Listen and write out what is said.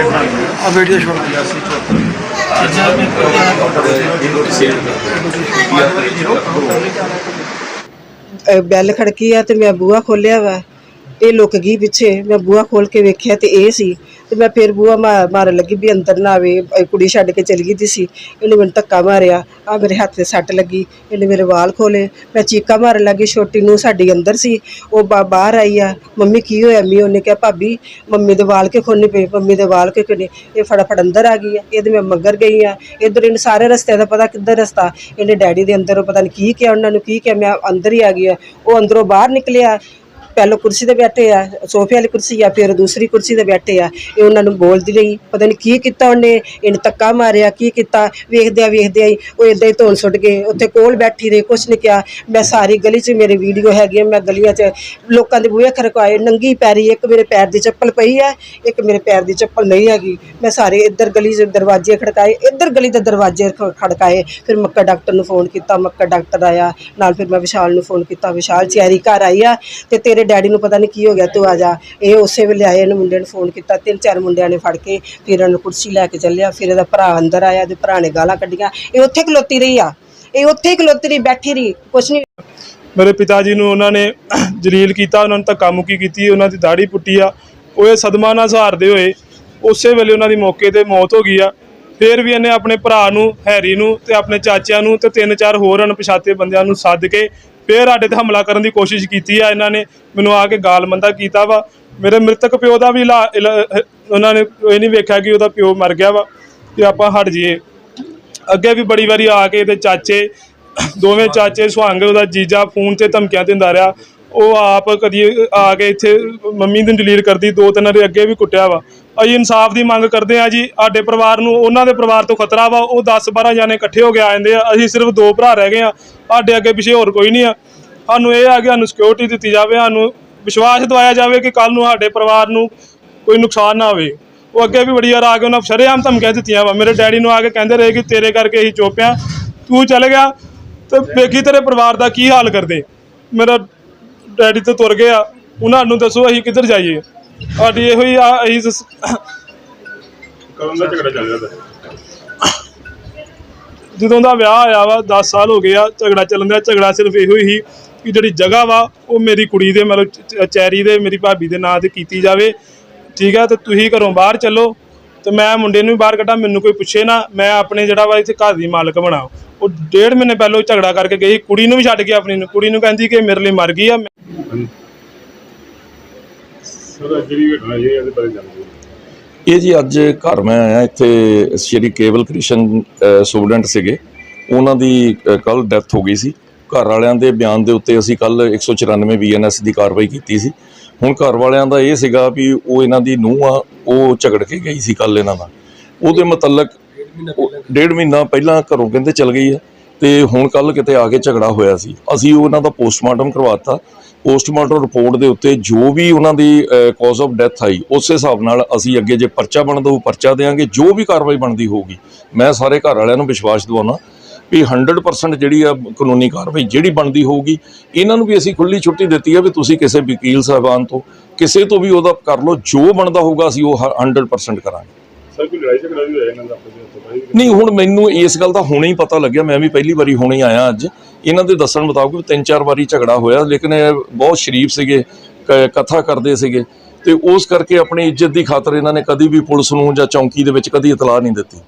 ਆ ਵੀਡੀਓ ਛੋੜ ਦਿਆ ਅਹ ਬੈਲ ਖੜਕੀ ਆ ਤੇ ਮੈਂ ਬੂਹਾ ਖੋਲਿਆ ਵਾ। ਇਹ ਲੁਕ ਗਈ ਪਿੱਛੇ। ਮੈਂ ਬੂਹਾ ਖੋਲ ਕੇ ਵੇਖਿਆ ਤੇ ਇਹ ਸੀ। ਤੇ ਮੈਂ ਫਿਰ ਬੂਹਾ ਮਾਰ- ਮਾਰਨ ਲੱਗੀ ਵੀ ਅੰਦਰ ਨਾ ਆਵੇ। ਕੁੜੀ ਛੱਡ ਕੇ ਚਲੀ ਗਈ ਦੀ ਸੀ। ਇਹਨੇ ਮੈਨੂੰ ਧੱਕਾ ਮਾਰਿਆ। ਆ ਮੇਰੇ ਹੱਥ ਤੇ ਸੱਟ ਲੱਗੀ। ਇਹਨੇ ਮੇਰੇ ਵਾਲ ਖੋਲੇ ਮੈਂ ਚੀਕਾ ਮਾਰਨ ਲੱਗੀ। ਛੋਟੀ ਨੂੰ ਸਾਡੀ ਅੰਦਰ ਸੀ। ਉਹ ਬਾ- ਬਾਹਰ ਆਈ ਆ। ਮੰਮੀ ਕੀ ਹੋਇਆ? ਮੀ ਉਹਨੇ ਕਿਹਾ, ਭਾਬੀ, ਮੰਮੀ ਦੇ ਵਾਲ ਕੇ ਖੋਨੇ ਪਏ? ਮੰਮੀ ਦੇ ਵਾਲ ਕੇ ਕਿਨੇ ਇਹ ਫਟਾਫਟ ਅੰਦਰ ਆ ਗਈ ਆ। ਇਹਦੇ ਮੈਂ ਮਗਰ ਗਈ ਆ। ਇਧਰ ਇਹਨੂੰ ਸਾਰੇ ਰਸਤੇ ਦਾ ਪਤਾ ਕਿੱਧਰ ਰਸਤਾ। ਇਹਨੇ ਡੈਡੀ ਦੇ ਅੰਦਰ ਪਤਾ ਨਹੀਂ ਕੀ ਕਿਹਾ, ਉਹਨਾਂ ਨੂੰ ਕੀ ਕਿਹਾ। ਮੈਂ ਅੰਦਰ ਹੀ ਆ ਗਈ ਆ। ਉਹ ਅੰਦਰੋਂ ਬਾਹਰ ਨਿਕਲਿਆ। ਪਹਿਲਾਂ ਕੁਰਸੀ ਤੇ ਬੈਠੇ ਆ, ਸੋਫੇ ਵਾਲੀ ਕੁਰਸੀ ਆ, ਫਿਰ ਦੂਸਰੀ ਕੁਰਸੀ ਤੇ ਬੈਠੇ ਆ। ਇਹ ਉਹਨਾਂ ਨੂੰ ਬੋਲਦੀ ਰਹੀ, ਪਤਾ ਨਹੀਂ ਕੀ ਕੀਤਾ ਉਹਨੇ, ਇਹਨੂੰ ਧੱਕਾ ਮਾਰਿਆ, ਕੀ ਕੀਤਾ? ਵੇਖਦਿਆਂ ਵੇਖਦਿਆਂ ਹੀ ਉਹ ਇਦਾਂ ਹੀ ਧੌਣ ਸੁੱਟ ਗਏ। ਉੱਥੇ ਕੋਲ ਬੈਠੀ ਰਹੀ, ਕੁਛ ਨਹੀਂ ਕਿਹਾ। ਮੈਂ ਸਾਰੀ ਗਲੀ 'ਚ ਮੇਰੀ ਵੀਡੀਓ ਹੈਗੀ ਆ ਮੈਂ ਗਲੀਆਂ 'ਚ ਲੋਕਾਂ ਦੇ ਬੂਹੇ ਖੜਕਾਏ, ਨੰਗੀ ਪੈਰੀ ਇੱਕ ਮੇਰੇ ਪੈਰ ਦੀ ਚੱਪਲ ਪਈ ਹੈ ਇੱਕ ਮੇਰੇ ਪੈਰ ਦੀ ਚੱਪਲ ਨਹੀਂ ਹੈਗੀ। ਮੈਂ ਸਾਰੇ ਇੱਧਰ ਗਲੀ 'ਚ ਦਰਵਾਜ਼ੇ ਖੜਕਾਏ, ਇੱਧਰ ਗਲੀ ਦੇ ਦਰਵਾਜ਼ੇ ਖ- ਖੜਕਾਏ। ਫਿਰ ਮੱਕਾ ਡਾਕਟਰ ਨੂੰ ਫੋਨ ਕੀਤਾ, ਮੱਕਾ ਡਾਕਟਰ ਆਇਆ। ਨਾਲ ਫਿਰ ਮੈਂ ਵਿਸ਼ਾਲ ਨੂੰ ਫੋਨ ਕੀਤਾ, ਵਿਸ਼ਾਲ ਚੈਰੀ ਘਰ ਆਈ ਆ, ਤੇ ਤੇਰੇ ਡੈਡੀ ਨੂੰ ਪਤਾ ਨਹੀਂ ਕੀ ਹੋ ਗਿਆ, ਤੂੰ ਆ ਜਾ। ਇਹ ਉਸੇ ਵੇਲੇ ਆਏ, ਇਹਨੂੰ ਮੁੰਡੇ ਨੂੰ ਫੋਨ ਕੀਤਾ, ਤਿੰਨ ਚਾਰ ਮੁੰਡਿਆਂ ਨੇ ਫੜ ਕੇ ਫਿਰ ਇਹਨੂੰ ਕੁਰਸੀ ਲੈ ਕੇ ਚੱਲਿਆ। ਫਿਰ ਇਹਦਾ ਭਰਾ ਅੰਦਰ ਆਇਆ ਤੇ ਭਰਾ ਨੇ ਗਾਲਾਂ ਕੱਢੀਆਂ। ਇਹ ਉੱਥੇ ਖਲੋਤੀ ਰਹੀ ਆ। ਇਹ ਉੱਥੇ ਖਲੋਤੀ ਰਹੀ, ਬੈਠੀ ਰਹੀ, ਕੁਛ ਨਹੀਂ ਮੇਰੇ ਪਿਤਾ ਜੀ ਨੂੰ ਉਹਨਾਂ ਨੇ ਜਲੀਲ ਕੀਤਾ, ਉਹਨਾਂ ਨੂੰ ਧੱਕਾ ਮੁੱਕੀ ਕੀਤੀ, ਉਹਨਾਂ ਦੀ ਦਾੜੀ ਪੁੱਟੀ ਆ। ਉਹ ਇਹ ਸਦਮਾ ਨਾਲ ਸਹਾਰਦੇ ਹੋਏ ਉਸੇ ਵੇਲੇ ਉਹਨਾਂ ਦੀ ਮੌਕੇ ਤੇ ਮੌਤ ਹੋ ਗਈ ਆ। ਫਿਰ ਵੀ ਇਹਨੇ ਆਪਣੇ ਭਰਾ ਨੂੰ, ਹੈਰੀ ਨੂੰ ਤੇ ਆਪਣੇ ਚਾਚਿਆਂ ਨੂੰ ਤੇ ਤਿੰਨ ਚਾਰ ਹੋਰ ਅਣਪਛਾਤੇ ਬੰਦਿਆਂ ਨੂੰ ਸੱਦ ਕੇ ਫਿਰ ਸਾਡੇ ਤੇ ਹਮਲਾ ਕਰਨ ਦੀ ਕੋਸ਼ਿਸ਼ ਕੀਤੀ ਆ, ਇਹਨਾਂ ਨੇ ਮੈਨੂੰ ਆ ਕੇ ਗਾਲ ਮੰਦਾ ਕੀਤਾ ਵਾ। ਮੇਰੇ ਮ੍ਰਿਤਕ ਪਿਓ ਦਾ ਵੀ ਇਲਾ- ਇਲਾ- ਉਹਨਾਂ ਨੇ ਇਹ ਨਹੀਂ ਵੇਖਿਆ ਕਿ ਉਹਦਾ ਪਿਓ ਮਰ ਗਿਆ ਵਾ ਤੇ ਆਪਾਂ ਹਟ ਜਾਈਏ। ਅੱਗੇ ਵੀ ਬੜੀ ਵਾਰੀ ਆ ਕੇ ਇਹਦੇ ਚਾਚੇ, ਦੋਵੇਂ ਚਾਚੇ ਸੁਹੰਗ, ਉਹਦਾ ਜੀਜਾ ਫੋਨ ਤੇ ਧਮਕੀਆਂ ਦਿੰਦਾ ਰਿਹਾ। ਉਹ ਆਪ ਕਦੀ ਆ ਕੇ ਇੱਥੇ ਮੰਮੀ ਨੂੰ ਜਲੀਲ ਕਰਦੀ, ਦੋ ਤਿੰਨ ਵਾਰੀ ਅੱਗੇ ਵੀ ਕੁੱਟਿਆ ਵਾ। ਅਸੀਂ ਇਨਸਾਫ ਦੀ ਮੰਗ ਕਰਦੇ ਆ ਜੀ, ਸਾਡੇ ਪਰਿਵਾਰ ਨੂੰ, ਉਹਨਾਂ ਦੇ ਪਰਿਵਾਰ ਤੋਂ ਖਤਰਾ ਵਾ, ਉਹ 10 12 ਜਾਣੇ ਇਕੱਠੇ ਹੋ ਕੇ ਆ ਜਾਂਦੇ ਆ। ਅਸੀਂ ਸਿਰਫ ਦੋ ਭਰਾ ਰਹਿ ਗਏ ਆ ਸਾਡੇ ਅੱਗੇ ਪਿੱਛੇ ਹੋਰ ਕੋਈ ਨਹੀਂ ਆ। ਸਾਨੂੰ ਇਹ ਆ ਕਿ ਸਾਨੂੰ ਸਿਕਿਉਰਿਟੀ ਦਿੱਤੀ ਜਾਵੇ, ਸਾਨੂੰ ਵਿਸ਼ਵਾਸ ਦਵਾਇਆ ਜਾਵੇ ਕਿ ਕੱਲ ਨੂੰ ਸਾਡੇ ਪਰਿਵਾਰ ਨੂੰ ਕੋਈ ਨੁਕਸਾਨ ਨਾ ਹੋਵੇ। ਉਹ ਅੱਗੇ ਵੀ ਬੜੀ ਵਾਰ ਆ ਕੇ ਉਹਨਾਂ ਸ਼ਰੇਆਮ ਧਮਕੀਆਂ ਦਿੱਤੀਆਂ ਵਾ। ਮੇਰੇ ਡੈਡੀ ਨੂੰ ਆ ਕੇ ਕਹਿੰਦੇ ਰਹੇ ਕਿ ਤੇਰੇ ਕਰਕੇ ਅਸੀਂ ਚੋਪਿਆ ਤੂੰ ਚਲੇ ਗਿਆ, ਤੇ ਵੇਖੀ ਤੇਰੇ ਪਰਿਵਾਰ ਦਾ ਕੀ ਹਾਲ ਕਰਦੇ। ਮੇਰਾ ਡੈਡੀ ਤੇ ਤੁਰ ਗਿਆ ਉਹਨਾਂ ਨੂੰ ਦੱਸੋ ਅਸੀਂ ਕਿੱਧਰ ਜਾਈਏ। ਸਾਡੀ ਇਹੋ ਹੀ ਆ ਅਸੀਂ ਕਦੋਂ ਦਾ ਝਗੜਾ ਚੱਲ ਰਿਹਾ ਜਦੋਂ ਦਾ ਵਿਆਹ ਆਇਆ ਵਾ 10 ਸਾਲ ਹੋ ਗਏ ਆ ਝਗੜਾ ਚੱਲਣ ਦਾ। ਝਗੜਾ ਸਿਰਫ ਇਹੋ ਹੀ ਕਿ ਜਿਹੜੀ ਜਗ੍ਹਾ ਵਾ ਉਹ ਮੇਰੀ ਕੁੜੀ ਦੇ ਮਤਲਬ ਚ- ਚ- ਚੈਰੀ ਦੇ ਮੇਰੀ ਭਾਬੀ ਦੇ ਨਾਂ ਤੇ ਕੀਤੀ ਜਾਵੇ। ਠੀਕ ਆ ਤੇ ਤੁਸੀਂ ਘਰੋਂ ਬਾਹਰ ਚੱਲੋ। ਤੇ ਮੈਂ ਮੁੰਡੇ ਨੂੰ ਵੀ ਬਾਹਰ ਕੱਢਾਂ ਮੈਨੂੰ ਕੋਈ ਪੁੱਛੇ ਨਾ। ਮੈਂ ਆਪਣੇ ਜਿਹੜਾ ਵਾ ਇੱਥੇ ਘਰ ਦੀ ਮਾਲਕ ਬਣਾ। ਉਹ ਡੇਢ ਮਹੀਨੇ ਪਹਿਲਾਂ ਝਗੜਾ ਕਰਕੇ ਗਈ। ਕੁੜੀ ਨੂੰ ਵੀ ਛੱਡ ਕੇ ਆਪਣੀ ਨੂੰ ਕੁੜੀ ਨੂੰ ਕਹਿੰਦੀ ਕਿ ਮੇਰੇ ਲਈ ਮਰ ਗਈ ਆ। ਮੈਂ- ਸਰ ਜਿਹੜੀ ਘਟਨਾ ਇਹ ਇਹਦੇ ਬਾਰੇ ਜਾਣੋ ਇਹ ਜੀ ਅੱਜ ਘਰ ਮੈਂ ਆਇਆ, ਇੱਥੇ ਸ਼੍ਰੀ ਕੇਵਲ ਕ੍ਰਿਸ਼ਨ ਸਟੂਡੈਂਟ ਸੀਗੇ। ਉਹਨਾਂ ਦੀ ਕੱਲ ਡੈਥ ਹੋ ਗਈ ਸੀ। ਘਰ ਵਾਲਿਆਂ ਦੇ ਬਿਆਨ ਦੇ ਉੱਤੇ ਅਸੀਂ ਕੱਲ 194 ਬੀਐਨਐਸ ਦੀ ਕਾਰਵਾਈ ਕੀਤੀ ਸੀ। ਹੁਣ ਘਰ ਵਾਲਿਆਂ ਦਾ ਇਹ ਸੀਗਾ ਵੀ ਉਹ ਇਹਨਾਂ ਦੀ ਨੂੰਹ ਆ, ਉਹ ਝਗੜ ਕੇ ਗਈ ਸੀ ਕੱਲ ਇਹਨਾਂ ਨਾਲ। ਉਹਦੇ ਮੁਤਲਕ ਡੇਢ ਮਹੀਨਾ ਪਹਿਲਾਂ ਘਰੋਂ ਕਹਿੰਦੇ ਚਲ ਗਈ ਹੈ। ਤੇ ਹੁਣ ਕੱਲ ਕਿਤੇ ਆ ਕੇ ਝਗੜਾ ਹੋਇਆ ਸੀ। ਅਸੀਂ ਉਹਨਾਂ ਦਾ ਪੋਸਟਮਾਰਟਮ ਕਰਵਾਤਾ ਪੋਸਟਮਾਰਟਮ ਰਿਪੋਰਟ ਦੇ ਉੱਤੇ ਜੋ ਵੀ ਉਹਨਾਂ ਦੀ ਕਾਜ਼ ਆਫ ਡੈਥ ਆਈ, ਉਸੇ ਹਿਸਾਬ ਨਾਲ ਅਸੀਂ ਅੱਗੇ ਜੇ ਪਰਚਾ ਬਣਦਾ ਉਹ ਪਰਚਾ ਦੇਵਾਂਗੇ, ਜੋ ਵੀ ਕਾਰਵਾਈ ਬਣਦੀ ਹੋਊਗੀ, ਮੈਂ ਸਾਰੇ ਘਰ ਵਾਲਿਆਂ ਨੂੰ ਵਿਸ਼ਵਾਸ ਦਿਵਾਉਣਾ ਵੀ 100% ਜਿਹੜੀ ਆ ਕਾਨੂੰਨੀ ਕਾਰਵਾਈ ਜਿਹੜੀ ਬਣਦੀ ਹੋਊਗੀ, ਇਹਨਾਂ ਨੂੰ ਵੀ ਅਸੀਂ ਖੁੱਲੀ ਛੁੱਟੀ ਦਿੱਤੀ ਹੈ ਵੀ ਤੁਸੀਂ ਕਿਸੇ ਵਕੀਲ ਸਾਹਿਬਾਨ ਤੋਂ, ਕਿਸੇ ਤੋਂ ਵੀ ਉਹਦਾ ਕਰ ਲਓ, ਜੋ ਬਣਦਾ ਹੋਊਗਾ ਅਸੀਂ ਉਹ ਹ- 100% ਕਰਾਂਗੇ। ਸਰ, ਕੋਈ ਲੜਾਈ ਝਗੜਾ ਵੀ ਹੋਇਆ ਇਹਨਾਂ ਦਾ ਆਪਸ ਵਿੱਚ? ਨਹੀਂ, ਹੁਣ ਮੈਨੂੰ ਇਸ ਗੱਲ ਦਾ ਹੁਣੇ ਹੀ ਪਤਾ ਲੱਗਿਆ, ਮੈਂ ਵੀ ਪਹਿਲੀ ਵਾਰੀ ਹੁਣੇ ਆਇਆ ਅੱਜ। ਇਹਨਾਂ ਦੇ ਦੱਸਣ ਮੁਤਾਬਕ ਤਿੰਨ ਚਾਰ ਵਾਰੀ ਝਗੜਾ ਹੋਇਆ, ਲੇਕਿਨ ਇਹ ਬਹੁਤ ਸ਼ਰੀਫ ਸੀਗੇ, ਕ- ਕਥਾ ਕਰਦੇ ਸੀਗੇ। ਤੇ ਉਸ ਕਰਕੇ ਆਪਣੀ ਇੱਜ਼ਤ ਦੀ ਖਾਤਰ ਇਹਨਾਂ ਨੇ ਕਦੀ ਵੀ ਪੁਲਿਸ ਨੂੰ ਜਾਂ ਚੌਂਕੀ ਦੇ ਵਿੱਚ ਕਦੀ ਇਤਲਾਹ ਨਹੀਂ ਦਿੱਤੀ।